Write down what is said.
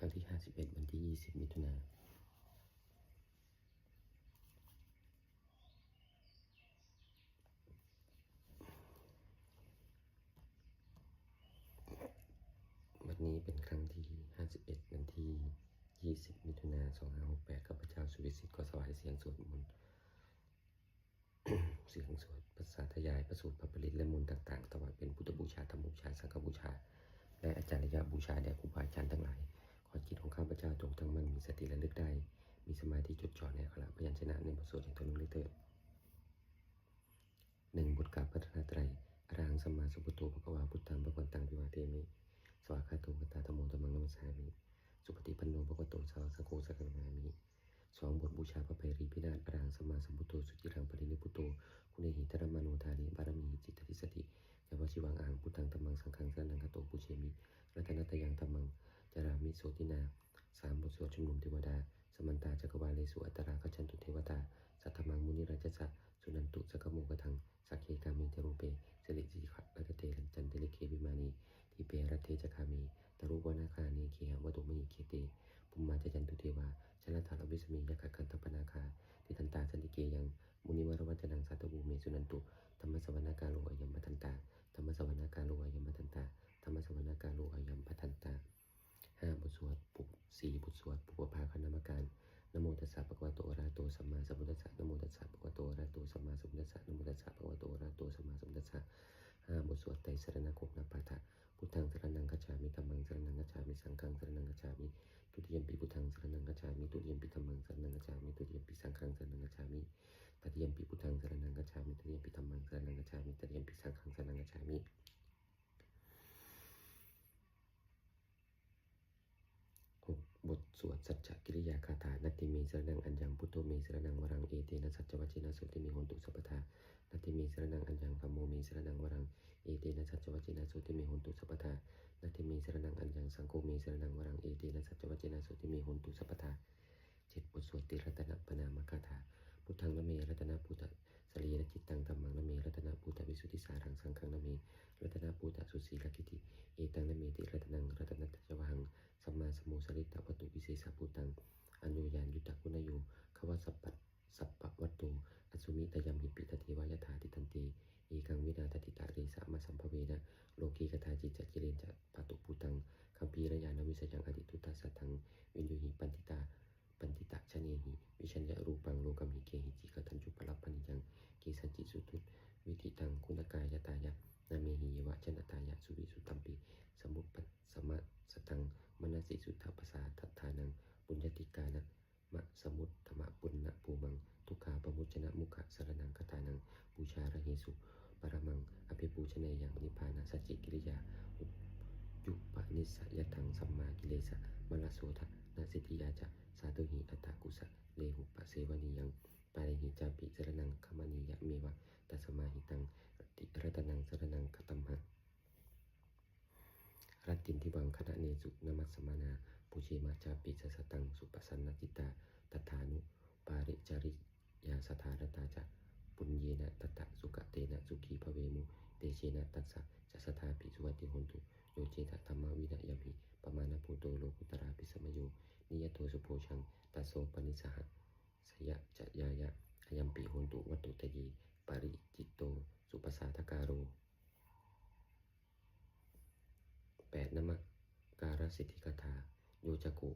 ครั้งที่ 51 วันที่ 20 มิถุนาวันนี้เป็นครั้งที่ 51 วันที่ 20 มิถุนา2568ข้าพเจ้าสุวิสิทธิ์ก็ถวายเสียงสวดมนต์เสียงสวดภาษาทยายประสูตรพระผลิตและมนต์ต่างๆถวายเป็นพุทธบูชาธรรมบูชา สังฆบูชา และอาจารย์บูชาแด่ครูบาอาจารย์ทั้งหลาย ขอจิตของข้าพเจ้าจงตั้งมันมีสติระลึกได้ มีสมาธิจดจ่อในขระพยัญชนะในบทสวดแห่างตนลึกเถิดหนึ่งบทกล่าวพัฒนาไตรอรังสมาสมุทโธภควาพุทธังพระวันตังวิวาเทมิสวากขาโตกตาธรรมโมธรรมังนัมสสามิสุปฏิปันโนภควโตสาวสังโฆสังฆนามิสองบทบูชาพระไพรีพินาศอรังสมาสัมพุทโธสุจิรังปรินิพุตโต โสตินาสามบทสวดชุมนุมเทวดา สมันตาจักรวาเลสุอัตตราขจันตุเทวตา สัทธมังมุนิราชสะสุนันตุสกโมกทังสักเคกามิเทรูเปสิริสีขะรัตเตรันจันเตลิเควิมานีทีเปรัตเทจคามีตรุวนาคาเนเคหะวตุมหิเคเตปุมมาจจันตุเทวาชนะทารวิสมียะขะกันตปนาคาทิทันตาสันติเกยังมุนิวรวัจนังสัตบูเมสุนันตุธรรมสวนาการโลอายัมปทันตาธรรมสวนาการโลอายัมปทันตาธรรมสวนาการโลอายัมปทันตาห้าบทสวดปุกสี่บทสวดปุปภาคณามการ นะ โมตัสสะภะคะวะโตอะระหะโตสัมมาสัมพุทธัสสะนโมตัสสะภะคะวะโตอะระหะโตสัมมาสัมพุทธัสสะนโมตัสสะภะคะวะโตอะระหะโตสัมมาสัมพุทธัสสะห้าบทสวดไตรสรณคมนาปาฐะพุทธังสรณังคัจฉามิธัมมังสรณังคัจฉามิสังฆังสรณังคัจฉามิตุติยมปิพุทธังสรณังคัจฉามิตุติยมปิธัมมังสรณังคัจฉามิตุติยมปิสังฆังสรณังคัจฉามิตติยมปิพุทธังสรณังคัจฉามิตติยมปิธัมมังสรณังคัจฉามิตติยมปิสังฆังสรณังคัจฉามิ หก บทสวดสัจจกิริยาคาถานัตติเมสรนังอัญญังพุทโธเมสรนังวรังเอเตนะสัจจวัชินะสุติเมหนตุสัพพทานัตติเมสรนังอัญญังธัมโมเมสรนังวรังเอเตนะสัจจวัชินะสุติเมหนตุสัพพทานัตติเมสรนังอัญญังสังโฆเมสรนังวรังเอเตนะสัจจวัชินะสุติเมหนตุสัพพทาเจ็ดบทสวดติรัตนปนามคาถาพุทธังนะเมรัตนพุทธสรีระจิตตังธัมมังนะเมรัตนพุทธวิสุทธิสารังสังฆังนะเมรัตนพุทธสุสีลกิติเอตังนะเมติรัตนังรัตนัตจวัง สัมมาสมโมสริตวัตถุวิเศษภูตังอัญโยยานยุตตะกุณโยขวสัพปัสัพปะวัตโตอสุมิตยมหิปิตติวายถาติตันติเอกังวินาทติตาเรสะมาสัมภเวนะโลกีกถาจิตจจิเรนจะปะตุภูตังคัมภีรยานวิสยัง อดิตุตัสสัทธังวินโยหิปันติตาปันติตะชะเนหิวิชัญญะรูปังโลกัมหิเกหิจิกตัญจุปลัปปนิยังเกสันจิสุตุวิธิตังคุณกายตายะนาเมหิยวะชนะตายะสุวิสุตัมปิสมุปปสมะสตังมนสิสุทธปสาทัฏฐานังปุญญติกานะมะสมุตธรรมะปุณณภูมัง ทุกขาปมุจนะมุขะสรนังคตานังบูชาระเหสุปรมังอภิปูชเนยังนิพพานาสัจจิกิริยาอุ ยุปนิสยทังสัมมากิเลสะมลโสทะนาสิทธิยาจะสาธุหิอัตตากุสะเลหุปะเสวนียังปาริหิจาปิสรนังคมณียะเมวะตัสมาหิตังติรัตนังสรนังคตัมหะรัตตินทิวังคณะเนสุนมัสสมานาปุเชมาจาปิสสตังสุปสันนจิตาตถานุปาริจาริยาสถารตาจะปุญเยนะตตะสุกะเตนะสุขีภเวมุเตเชนะตัสสะจะสถาปิสุวัติหนตุ โยเจตธรรมวินัยมิปมาณภูโตโลกุตราปิสมโย นิยโตสุโพชังตัสโสปนิสหะสยะจะยายะอยัมปิหนตุวัตุตยีปาริจิตโต สุปสาทการโรแปดนมะการสิทธิกถาโยจกุ